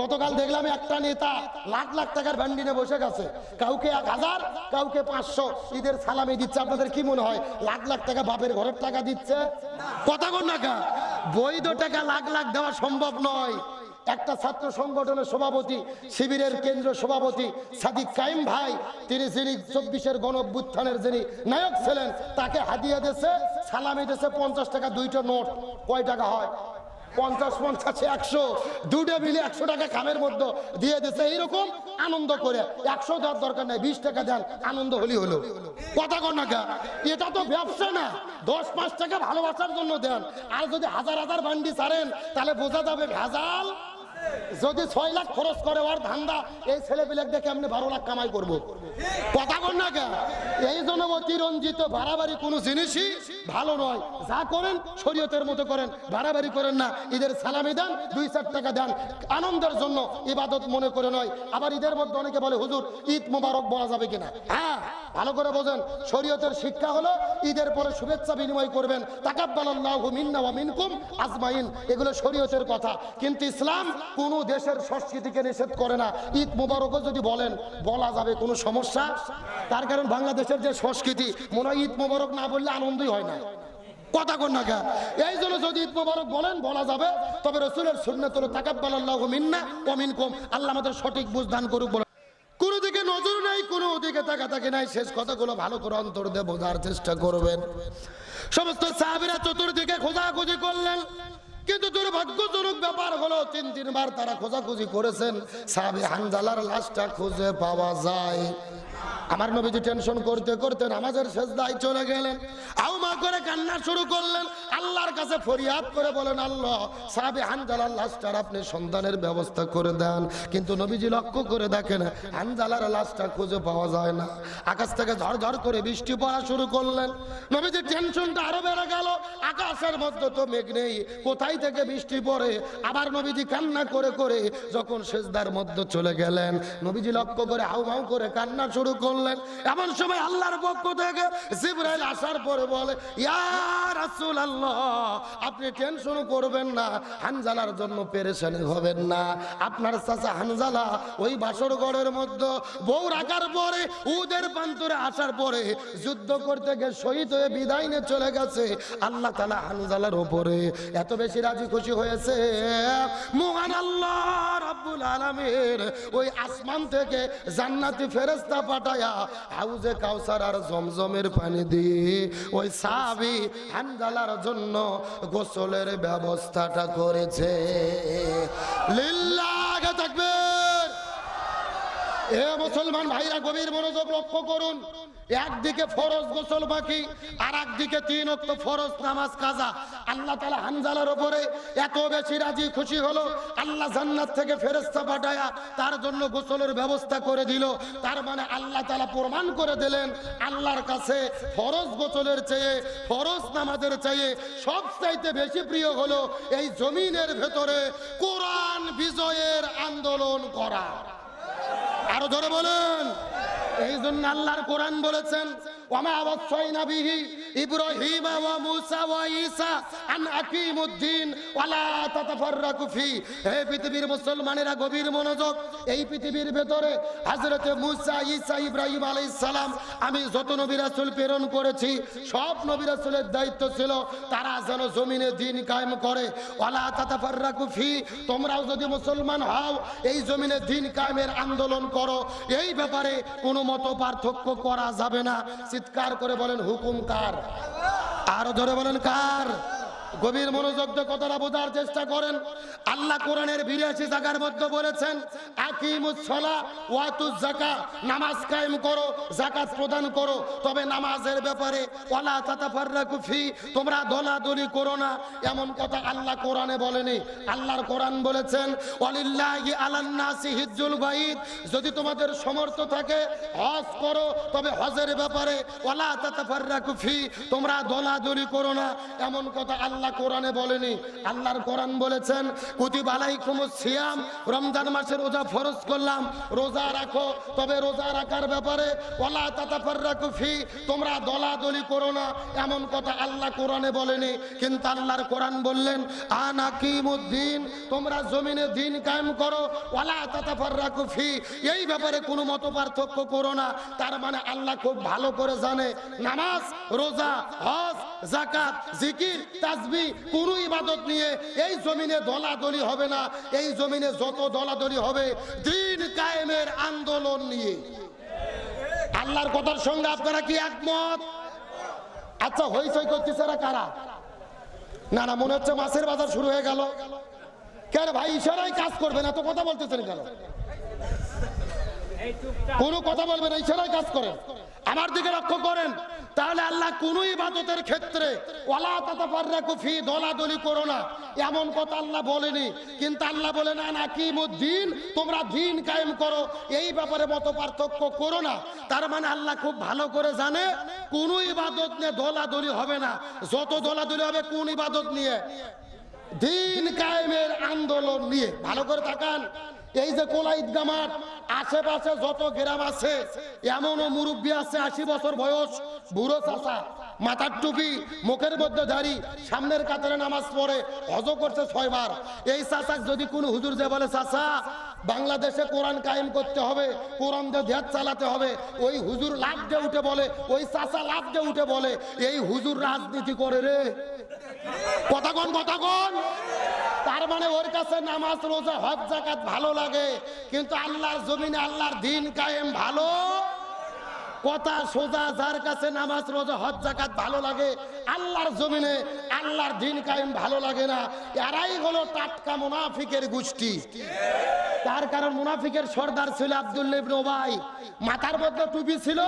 গতকাল দেখলাম একটা নেতা লাখ লাখ টাকার ভ্যান্ডি নিয়ে বসে গেছে। কাউকে এক হাজার, কাউকে পাঁচশো। ঈদের সালামি দিচ্ছে। আপনাদের কি মনে হয়? লাখ লাখ টাকা বাপের ঘরের টাকা দিচ্ছে? কথা কোন টাকা বৈধ টাকা লাখ লাখ দেওয়া সম্ভব নয়। একটা ছাত্র সংগঠনের সভাপতি, শিবিরের কেন্দ্র সভাপতি সাদিক কাইম ভাই, তিনি যিনি চব্বিশের গণ অভ্যুত্থানের যিনি নায়ক ছিলেন, তাকে হাদিয়া দিয়েছে, সালামি দিয়েছে পঞ্চাশ টাকা, দুইটা নোট। কয় টাকা হয়? পঞ্চাশ পঞ্চাশ একশো। দুটো মিলে একশো টাকা খামের মধ্যে দিয়ে দিচ্ছে এইরকম আনন্দ করে একশো দেওয়ার দরকার নেই, বিশ টাকা দেন, আনন্দ হলি হলো। কথা কন্যাকা? এটা তো ব্যবসা না। দশ, পাঁচ টাকা ভালোবাসার জন্য দেন। আর যদি হাজার হাজার বান্ডি ছাড়েন, তাহলে বোঝা যাবে ভেজাল যদি ছয় লাখ খরচ করে ওর ধান্দা, এই ছেলে পেলে দেখে আপনি বারো লাখ কামাই করব। কথা কর না কে এই জন্য অতিরঞ্জিত বাড়াবাড়ি কোনো জিনিসই ভালো নয়। যা করেন, শরীয়তের মতো করেন, বাড়াবাড়ি করেন না। ঈদের সালামি দেন, দুই চার টাকা দেন। আনন্দের জন্য ইবাদত মনে করে নয়। আবার ঈদের মধ্যে অনেকে বলে, হুজুর, ঈদ মোবারক বলা যাবে কিনা? হ্যাঁ। ভালো করে বোঝেন, শরীয়তের শিক্ষা হলো ঈদের পরে শুভেচ্ছা বিনিময় করবেন। তাকাব্বালাল্লাহু আজমাইন। এগুলো শরীয়তের কথা। কিন্তু ইসলাম কোন দেশের সংস্কৃতিকে নিষেধ করে না। ঈদ মোবারকও যদি বলেন, বলা যাবে কোনো সমস্যা। তার কারণ বাংলাদেশের যে সংস্কৃতি, মনে হয় ঈদ মোবারক না বললে আনন্দই হয় না। কথা কন না? এই জন্য যদি ঈদ মোবারক বলেন, বলা যাবে। তবে রসুলের সুন্নাত হলো তাকাব্বালাল্লাহু মিন্না ওয়া মিনকুম। আল্লাহ আমাদের সঠিক বুঝ দান করুক বলে কোনো দিকে নজর নাই, কোনো দিকে তাকাতাকি নাই। শেষ কথাগুলো ভালো করে অন্তর দিয়ে বোঝার চেষ্টা করবেন। সমস্ত সাহাবিরা চতুর্দিকে খোঁজাখুঁজি করলেন। কিন্তু দুর্ভাগ্যজনক ব্যাপার হলো তিন, তিনবার তারা খোঁজাখুঁজি করেছেন। সাহাবি হানজালার লাশটা খুঁজে পাওয়া যায়। আমার নবীজি টেনশন করতে করতে নামাজের শেষ দায় চলে গেলেন। আউমা করে কান্না শুরু করলেন। আল্লাহর কাছে ফরিয়াদ করে বলেন, আল্লাহ, সাহাবি হানজালার লাশটার আপনি সন্তানের ব্যবস্থা করে দেন। কিন্তু নবীজি লক্ষ্য করে দেখেন হানজালার লাশটা খুঁজে পাওয়া যায় না। আকাশ থেকে ঝড় ঝড় করে বৃষ্টি পড়া শুরু করলেন। নবীজির টেনশনটা আরও বেড়ে গেল। আকাশের মধ্যে তো মেঘ নেই। কোথায় থেকে বৃষ্টি পড়ে, আবার নবীজি কান্না করে করে যখন সেজদার মধ্যে চলে গেলেন, নবীজি লক্ষ্য করে হাউ হাউ করে কান্না শুরু করলেন। এমন সময় আল্লাহর পক্ষ থেকে জিব্রাইল আসার পরে বলে, ইয়া রাসূলুল্লাহ, আপনি টেনশন করবেন না, হানজালার জন্য পেরেশানি হবেন না। আপনার চাচা হানজালা ওই বাসরগড়ের মধ্যে বউ রাখার পরে, উদের প্রান্তরে আসার পরে যুদ্ধ করতে গিয়ে শহীদ হয়ে বিদায় নিয়ে চলে গেছে। আল্লাহ তালা হানজালার ওপরে এত বেশি রাজি খুশি হয়েছে। মহান আল্লাহ রাব্বুল আলামিন ওই আসমান থেকে জান্নাতি ফেরেশতা পাঠায়া হাউজে কাউসার আর জমজমের পানি দিয়ে ওই সাহাবী হানজালার জন্য গোসলের ব্যবস্থাটা করেছে। লিল্লাহ তাকবীর। এ মুসলমান ভাইরা গভীর মনোযোগ লক্ষ্য করুন। একদিকে ফরজ গোসল বাকি আর একদিকে তিন অক্ত ফরজ নামাজ কাজা। আল্লাহ তালা হানজালার ওপরে এত বেশি রাজি খুশি হলো, আল্লাহ জান্নাত থেকে ফেরেস্তা পাঠায়া তার জন্য গোসলের ব্যবস্থা করে দিল। তার মানে আল্লাহ তালা প্রমাণ করে দিলেন, আল্লাহর কাছে ফরজ গোসলের চেয়ে, ফরজ নামাজের চেয়ে সব চাইতে বেশি প্রিয় হলো এই জমিনের ভেতরে কোরআন বিজয়ের আন্দোলন করা। আরও ধরে বলেন। এই জন্য আল্লাহর কোরআন বলেছেন ওমা অবশ্যই বিহি ইব্রাহিম ওয়া মুসা ওয়া ঈসা, আন আকিমুদ্দিন, ওয়ালা তাতাফাররাকু ফি। হে পৃথিবীর মুসলমানেরা, গভীর মনোযোগ, এই পৃথিবীর ভেতরে হযরতে মুসা, ঈসা, ইব্রাহিম আলাইহিস সালাম, আমি যত নবী রাসূল প্রেরণ করেছি, সব নবী রাসূলের দায়িত্ব ছিল, তারা যেন জমিনে দিন কায়েম করে। ওয়ালা তাতাফাররাকু ফি, তোমরাও যদি মুসলমান হও, এই জমিনে দিন কায়েমের আন্দোলন করো। এই ব্যাপারে কোনো মত পার্থক্য করা যাবে না। চিৎকার করে বলেন, হুকুম কার? আরও ধরে বলেন কার? গভীর মনোযোগ দিয়ে কথাটা বোঝার চেষ্টা করেন। আল্লাহ কোরআনের বিরাশি জায়গার মধ্যে বলেছেন আকিমুসলা ওয়াতু জাকা নামাজ কায়েম করো জাকাত প্রদান করো, তবে নামাজের ব্যাপারে ওয়ালা তাতাফাররাকু ফি, তোমরা দলাদলি করো না। এমন কথা আল্লাহ কোরআনে বলেনি। আল্লাহর কোরআন বলেছেন, ওয়ালিল্লাহি আলান নাসি হিজ্জুল বাইত। যদি তোমাদের সমর্থ থাকে, হজ করো, তবে হজের ব্যাপারে ওয়ালা তাতাফাররাকু ফি, তোমরা দলাদলি করো না। এমন কথা আল্লাহ আল্লাহ কোরআনে বলেনি, আল্লাহর কোরআন বলেছেন, কুতিব আলাইকুমুস সিয়াম, রমজান মাসের রোজা ফরজ করলাম, রোজা রাখো, তবে রোজা রাখার ব্যাপারে ওয়ালা তাতাফাররাকু ফি, তোমরা দলাদলি করো না, এমন কথা আল্লাহ কোরআনে বলেনি, কিন্তু আল্লাহর কোরআন বললেন আনাকিমুদ্দিন তোমরা জমিনে দিন কায়েম করো, ওয়ালা তাতাফাররাকু ফি, এই ব্যাপারে কোনো মত পার্থক্য করো না, তার মানে আল্লাহ খুব ভালো করে জানে, নামাজ, রোজা, হজ জাকাত জিকির, তাজবি, কোন ইবাদত নিয়ে এই জমিনে দলাদলি হবে না। এই জমিনে যত দলাদলি হবে, দিন কায়েমের আন্দোলন নিয়ে। আল্লাহর কথার সঙ্গে আপনারা কি একমত? আচ্ছা হইচই করতেছে এরা কারা? না না, মনে হচ্ছে মাছের বাজার শুরু হয়ে গেল। কেন ভাই ইশারাই কাজ করবে না তো কথা বলতেছেন কেন? কোনো কথা বলবে না ইশারাই কাজ করেন আমার দিকে লক্ষ্য করেন। তাহলে আল্লাহ কোন ইবাদতের ক্ষেত্রে ওয়ালা তাতাফাররাকু ফি দলাদলি করো না। এমন কথা আল্লাহ বলেনি। কিন্তু আল্লাহ বলে, না নাকিমুদ্দিন তোমরা দিন কায়েম করো। এই ব্যাপারে মত পার্থক্য করো না। তার মানে আল্লাহ খুব ভালো করে জানে, কোন ইবাদত নিয়ে দলাদলি হবে না। যত দলাদলি হবে কোন ইবাদত নিয়ে? দিন কায়েমের আন্দোলন নিয়ে। ভালো করে তাকান। এই যে কোলা ঈদগা মাঠ আশেপাশে যত গ্রাম আছে, এমনও মুরব্বী আছে, আশি বছর বয়স, বুড়ো চাষা মাথার টুপি, মুখের মধ্যে দাড়ি, সামনের কাতারে নামাজ পড়ে হজ করছে ছয়বার। এই চাষাক যদি কোন হুজুর যে বলে চাষা বাংলাদেশে কোরআন কায়েম করতে হবে, কোরআন দিয়ে চালাতে হবে। ওই হুজুর লাভ দিয়ে উঠে বলে, ওই চাষা লাভ দিয়ে উঠে বলে, এই হুজুর রাজনীতি করে রে। কথা কোন কথা কোন। তার মানে ওর কাছে নামাজ, রোজা, হজ জাকাত ভালো লাগে। কিন্তু আল্লাহর জমিনে আল্লাহর দিন কায়েম ভালো? কথা সোজা, যার কাছে নামাজ, রোজা, হজ জাকাত ভালো লাগে, আল্লাহর জমিনে আল্লাহর দিন কায়েম ভালো লাগে না। এরাই হলো টাটকা মুনাফিকের গোষ্ঠী। তার কারণ মুনাফিকের সর্দার ছিল আব্দুল্লাহ ইবনে মাথার মধ্যে টুপি ছিল,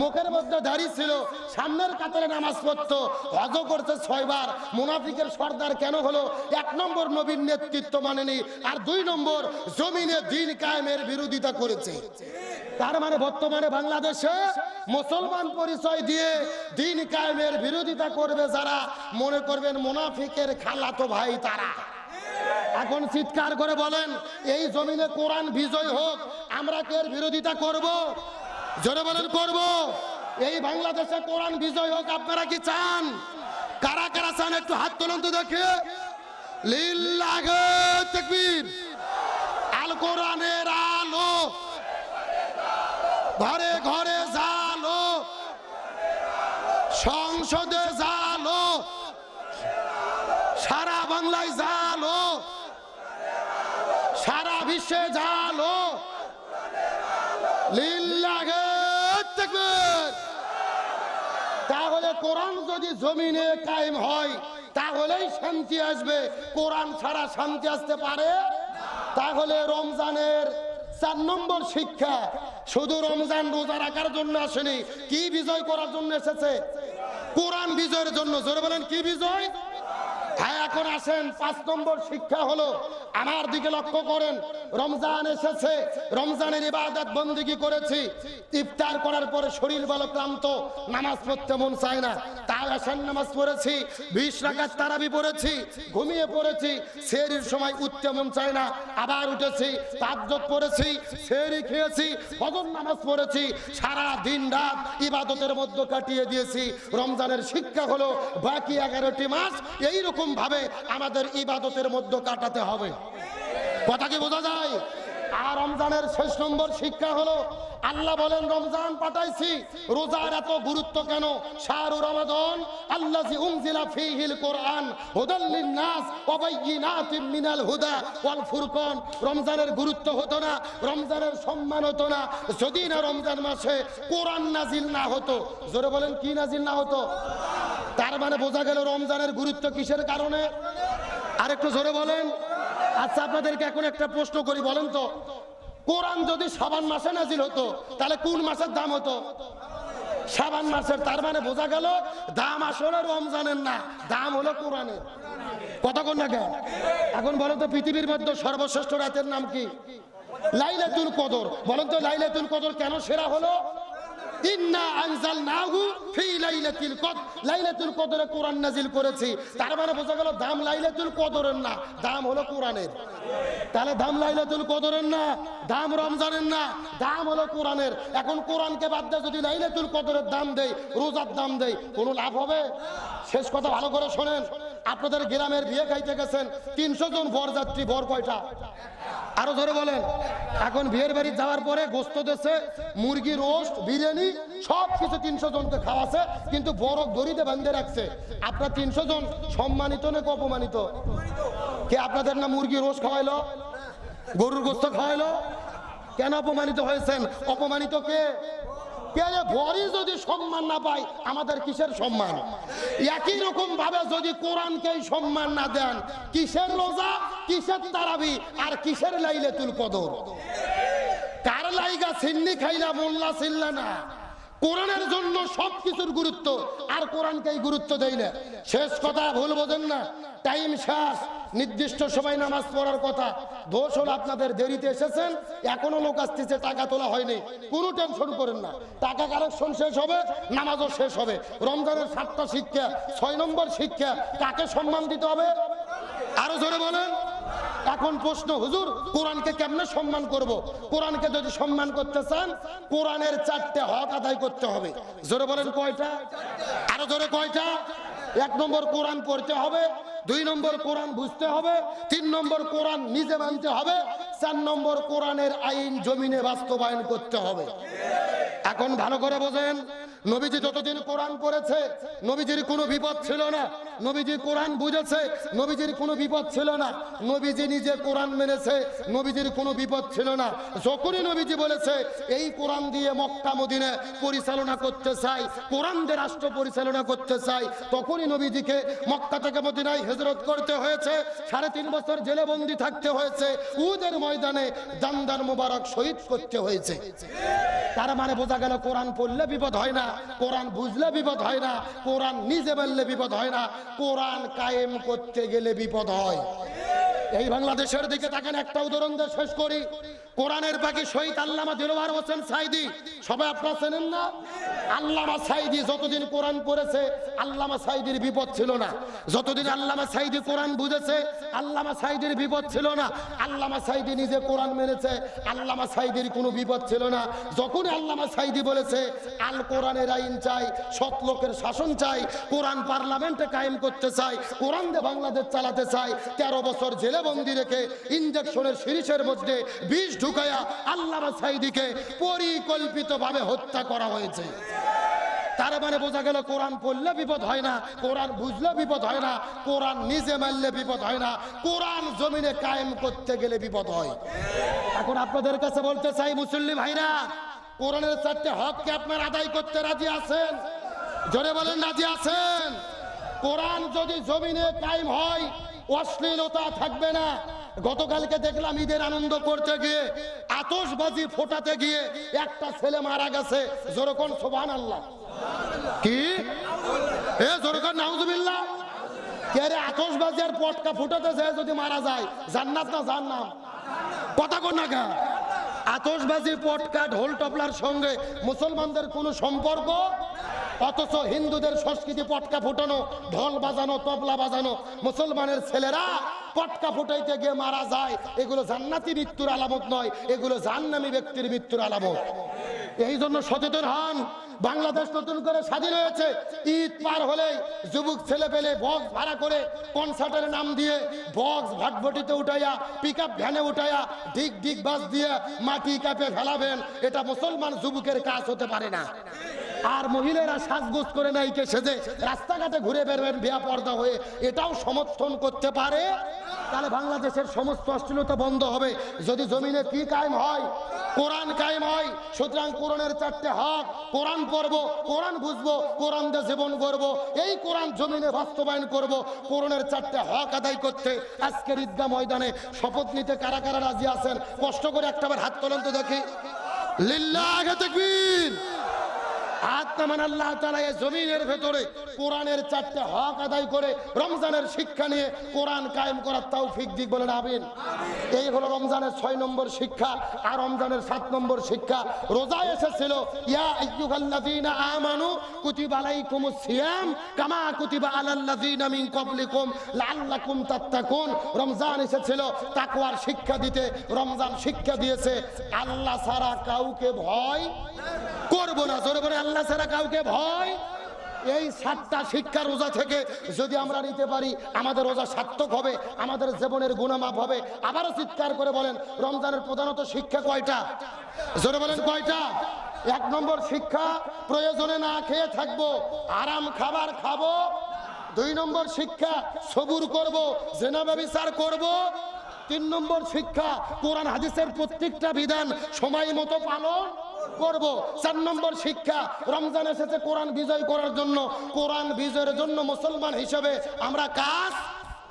মুখের মধ্যে দাড়ি ছিল, সামনের কাতারে নামাজ পড়তো হজ করছে ছয়বার মুনাফিকের সর্দার কেন হলো? এক নম্বর নবীর নেতৃত্ব মানেনি, আর দুই নম্বর জমিনে দিন কায়েমের বিরোধিতা করেছে। তার মানে বর্তমানে বাংলাদেশে মুসলমান পরিচয় দিয়ে দিন কায়েমের বিরোধিতা করবে যারা মনে করবেন মুনাফিকের খালাতো ভাই তারা। এখন চিৎকার করে বলেন, এই জমিনে কোরআন বিজয় হোক, আমরা কি এর বিরোধিতা করব? জোরে বলেন, করব। এই বাংলাদেশে কোরআন বিজয় হোক, আপনারা কি চান? কারা কারা চান? একটু হাত তোলন তো দেখে। তাকবীর। আল কোরআনের আলো। ঘরে ঘরে জালো সংসদে জালো সারা বাংলায় জালো তাকবীর তাহলে কোরআন যদি জমিনে কায়েম হয়, তাহলেই শান্তি আসবে। কোরআন ছাড়া শান্তি আসতে পারে? তাহলে রমজানের চার নম্বর শিক্ষা, শুধু রমজান রোজা রাখার জন্য আসেনি, কি বিজয় করার জন্য এসেছে? কোরআন বিজয়ের জন্য, জোরে বলেন, কি বিজয়? হ্যাঁ এখন আসেন, পাঁচ নম্বর শিক্ষা হলো, আমার দিকে লক্ষ্য করেন, রমজান এসেছে, রমজানের ইবাদত বন্দিগি করেছি? ইফতার করার পরে শরীর বলো ক্লান্ত, নামাজ পড়তে মন চায় না তাই আসেন নামাজ পড়েছি, বিশ রাখার তারাবি পড়েছি, ঘুমিয়ে পড়েছি, সেরির সময় উঠতে মন চায় না, আবার উঠেছি তাজ্জত পড়েছি, সেরি খেয়েছি, ফজর নামাজ পড়েছি, সারা দিন রাত ইবাদতের মধ্যে কাটিয়ে দিয়েছি, রমজানের শিক্ষা হলো বাকি এগারোটি মাস এইরকম ভাবে আমাদের ইবাদতের মধ্যে কাটাতে হবে। কথা কি বোঝা যায়? আর রমজানের শেষ নম্বর শিক্ষা হলো, আল্লাহ বলেন, রমজান পাঠাইছি, রোজার এত গুরুত্ব কেন? রমাদান আল্লাজি উনজিলা ফীহিল কোরআন, হুদাল লিন্নাস, ওয়া বাইয়িনাতিন মিনাল হুদা ওয়াল ফুরকান। রমজানের গুরুত্ব হতো না, রমজানের সম্মান হতো না। যদি না রমজান মাসে কোরআন নাজিল না হতো, জোরে বলেন, কি নাজিল না হতো? তার মানে বোঝা গেল রমজানের গুরুত্ব কিসের কারণে? আরেকটু জোরে বলেন। আচ্ছা আপনাদেরকে এখন একটা প্রশ্ন করি, বলেন তো। কোরআন যদি সাবান মাসে নাজিল হতো, তাহলে কোন মাসের দাম হতো? সাবান মাসের, তার মানে বোঝা গেল দাম আসলে রমজানের না, দাম হলো কোরআনের। কতক্ষণ না কেন? এখন বলেন তো, পৃথিবীর মধ্যে সর্বশ্রেষ্ঠ রাতের নাম কি? লাইলাতুল কদর। বলেন তো, লাইলাতুল কদর কেন সেরা হলো? মানে দাম না, দাম রমজানের না, দাম হলো কোরআনের। এখন বাদ দিয়ে যদি দাম রোজার দাম দেই, কোনো লাভ হবে? শেষ কথা ভালো করে শোনেন। আপনাদের গ্রামের বিয়ে খাইতে গেছেন তিনশো জন বরযাত্রী, বর কয়টা? আরও ধরে বলেন। এখন বিয়ের বাড়ি যাওয়ার পরে গোস্ত দেশে মুরগি, রোস্ট, বিরিয়ানি, সব কিছু তিনশো জনকে খাওয়াছে, কিন্তু বড় দড়িতে বান্ধে রাখছে। আপনার তিনশো জন সম্মানিত নাকি অপমানিত? কে আপনাদের না মুরগি, রোস্ট খাওয়াইলো? গরুর গোস্ত খাওয়াইলো? কেন অপমানিত হয়েছেন? অপমানিত কে? কে ভরি যদি সম্মান না পায়, আমাদের কিসের সম্মান? একই রকম ভাবে যদি কোরআনকে সম্মান না দেন, কিসের রোজা, কিসের তারাবি, আর কিসের লাইলে তুল কদর? কার লাইগা সিন্নি খাইলা মোল্লা সিল্লা না? কোরআনের জন্য সব কিছুর গুরুত্ব, আর কোরআনকেই গুরুত্ব দেয় না। শেষ কথা, ভুল বোঝেন না। টাইম শেষ, নির্দিষ্ট সময় নামাজ পড়ার কথা। দোষ হলো আপনাদের দেরিতে এসেছেন, এখনও লোক আসতেছে, টাকা তোলা হয়নি। কোনো টেনশন করেন না। টাকা কালেকশন শেষ হবে, নামাজও শেষ হবে। রমজানের সাতটা শিক্ষা, ছয় নম্বর শিক্ষা, কাকে সম্মান দিতে হবে? আরও জোরে বলেন। এখন প্রশ্ন, হুজুর, কোরআনকে কেমনে সম্মান করব? কোরআনকে যদি সম্মান করতে চান, কোরআনের চারটে হক আদায় করতে হবে। জোরে বলেন কয়টা? আরও জোরে কয়টা? এক নম্বর কোরআন পড়তে হবে, দুই নম্বর কোরআন বুঝতে হবে, তিন নম্বর কোরআন নিজে মানতে হবে, চার নম্বর কোরআনের আইন জমিনে বাস্তবায়ন করতে হবে। এখন ভালো করে বোঝেন, নবীজি যতদিন কোরআন পড়েছে, নবীজির কোনো বিপদ ছিল না। নবীজি কোরআন বুঝেছে, নবীজির কোনো বিপদ ছিল না। নবীজি নিজে কোরআন মেনেছে, নবীজির কোনো বিপদ ছিল না। যখনই নবীজি বলেছে, এই কোরআন দিয়ে মক্কা, মদিনে পরিচালনা করতে চাই কোরআন দিয়ে রাষ্ট্র পরিচালনা করতে চাই, তখনই নবীজিকে মক্কা থেকে মদিনায় হেজরত করতে হয়েছে। সাড়ে তিন বছর জেলে বন্দি থাকতে হয়েছে। উদের ময়দানে দান্দার মোবারক শহীদ করতে হয়েছে। তার মানে বোঝা গেল কোরআন পড়লে বিপদ হয় না, কোরআন বুঝলে বিপদ হয় না, কোরআন নিজে বললে বিপদ হয় না। কোরআন কায়েম করতে গেলে বিপদ হয়। এই বাংলাদেশের দিকে তাকেন, একটা উদাহরণ দিয়ে শেষ করি। কোরআনের বাকি শহীদ আল্লামা দিলওয়ার হোসেন সাইদি। সবাই আপনারা চেনেন না? আল্লামা সাইদি যতদিন কোরআন পড়েছে, আল্লামা সাইদির বিপদ ছিল না। যতদিন আল্লামা সাইদি কোরআন বুঝেছে, আল্লামা সাইদির বিপদ ছিল না। আল্লামা সাইদি নিজে কোরআন মেনেছে, আল্লামা সাইদির কোনো বিপদ ছিল না। যখন আল্লামা সাইদি বলেছে, আল কোরআনের আইন চাই, সৎ লোকের শাসন চাই, কোরআন পার্লামেন্টে কায়েম করতে চাই, কোরআন দিয়ে বাংলাদেশ চালাতে চাই, তেরো বছর জেলে বন্দি রেখে ইঞ্জেকশনের সিরিজের মধ্যে বিষ ঢুকাইয়া আল্লামা সাইদিকে পরিকল্পিতভাবে হত্যা করা হয়েছে। তার মানে বোঝা গেল কোরআন পড়লে বিপদ হয় না, কোরআন বুঝলে বিপদ হয় না, কোরআন নিজে মারলে বিপদ হয় না, কোরআন জমিনে কায়েম করতে গেলে বিপদ হয়। এখন আপনাদের কাছে বলতে চাই, মুসল্লি ভাইরা, কোরআনের চারটে হককে আপনার আদায় করতে রাজি আছেন? জোরে বলেন, রাজি আছেন? কোরআন যদি জমিনে কায়েম হয়, অশ্লীলতা থাকবে না। গতকালকে দেখলাম ঈদের আনন্দ করতে গিয়ে, আতশবাজি ফোটাতে গিয়ে একটা ছেলে মারা গেছে। জোরকন সোবান আল্লাহ কি? এ জোরকন, নাউজুবিল্লাহ। কে রে আর পটকা ফুটাতেছে যদি মারা যায়, জান্নাত না জান্নাম কথা কোন না গা আতশবাজি, পটকা, ঢোল টপলার সঙ্গে মুসলমানদের কোনো সম্পর্ক? অথচ হিন্দুদের সংস্কৃতি পটকা ফুটানো, ঢোল বাজানো, তবলা বাজানো, মুসলমানের ছেলেরা পটকা ফুটাইতে গিয়ে মারা যায়, এগুলো জান্নাতি মৃত্যুর আলামত নয়, এগুলো জান্নামি ব্যক্তির মৃত্যুর আলামত। এই জন্য সচেতন হন, বাংলাদেশ নতুন করে স্বাধীন হয়েছে, ঈদ পার হলেই যুবক ছেলে পেলে বক্স ভাড়া করে কনসার্টের নাম দিয়ে বক্স ভাটভটিতে উঠাইয়া পিক আপ ভ্যানে উঠাইয়া, ডিগ ডিগ বাস দিয়ে মাটি কাপে ফেলাবেন, এটা মুসলমান যুবকের কাজ হতে পারে না। আর মহিলারা সাজগোজ করে নাইকে সেজে রাস্তাঘাটে ঘুরে বেরবেন বিয়া পর্দা হয়ে। এটাও সমর্থন করতে পারে। তাহলে বাংলাদেশের সমস্ত অশ্লীলতা বন্ধ হবে। যদি জমিনে কি কায়েম হয়, কোরআন কায়েম হয়, সুতরাং কোরআনের চারটে হক কোরআন পড়ব, কোরআন বুঝব, কোরআন দিয়ে জীবন করব এই কোরআন জমিনে বাস্তবায়ন করব, কোরআনের চারটে হক আদায় করতে আজকের ঈদগাহ ময়দানে শপথ নিতে কারা কারা রাজি আছেন? কষ্ট করে একটাবার হাত তোলেন তো দেখি। লিল্লাহ তাকবীর। জমিনের ভেতরে কোরআনের চারটে হক আদায় করে রমজানের শিক্ষা নিয়ে কায়েম করার রমজানের ছয় নম্বর শিক্ষা আর রমজানের সাত নম্বর শিক্ষা। রোজা এসেছিল রমজান এসেছিল, তাকওয়ার শিক্ষা দিতে, রমজান শিক্ষা দিয়েছে। আল্লাহ ছাড়া কাউকে ভয় করব না জোরে বলে আল্লাহ ছাড়া কাউকে ভয়? এই সাতটা শিক্ষা রোজা থেকে যদি আমরা নিতে পারি, আমাদের রোজা সার্থক হবে, আমাদের জীবনের গুণামাপ হবে। আবারও চিৎকার করে বলেন, রমজানের প্রধানত শিক্ষা কয়টা? জোরে বলেন, কয়টা? এক নম্বর শিক্ষা, প্রয়োজনে না খেয়ে থাকব, আরাম খাবার খাব। দুই নম্বর শিক্ষা, সবুর করব, জেনা ব্যবচার করব। তিন নম্বর শিক্ষা, কোরআন হাদিসের প্রত্যেকটা বিধান সময় মতো পালন। করব। চার নম্বর শিক্ষা, রমজান এসেছে, কোরআন বিজয় করার জন্য। কোরআন বিজয়ের জন্য মুসলমান হিসেবে আমরা কাজ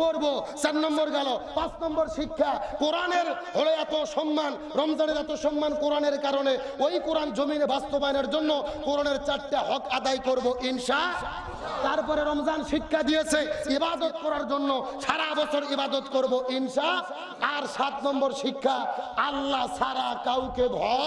করব। চার নম্বর গেল। পাঁচ নম্বর শিক্ষা, কোরআনের হলো এত সম্মান, রমজানের এত সম্মান কোরআনের কারণে। ওই কোরআন জমিনে বাস্তবায়নের জন্য কোরআনের চারটে হক আদায় করব ইনশা তারপরে রমজান শিক্ষা দিয়েছে, ইবাদত করার জন্য সারা বছর ইবাদত করব ইনশা আর সাত নম্বর শিক্ষা, আল্লাহ সারা কাউকে ভয়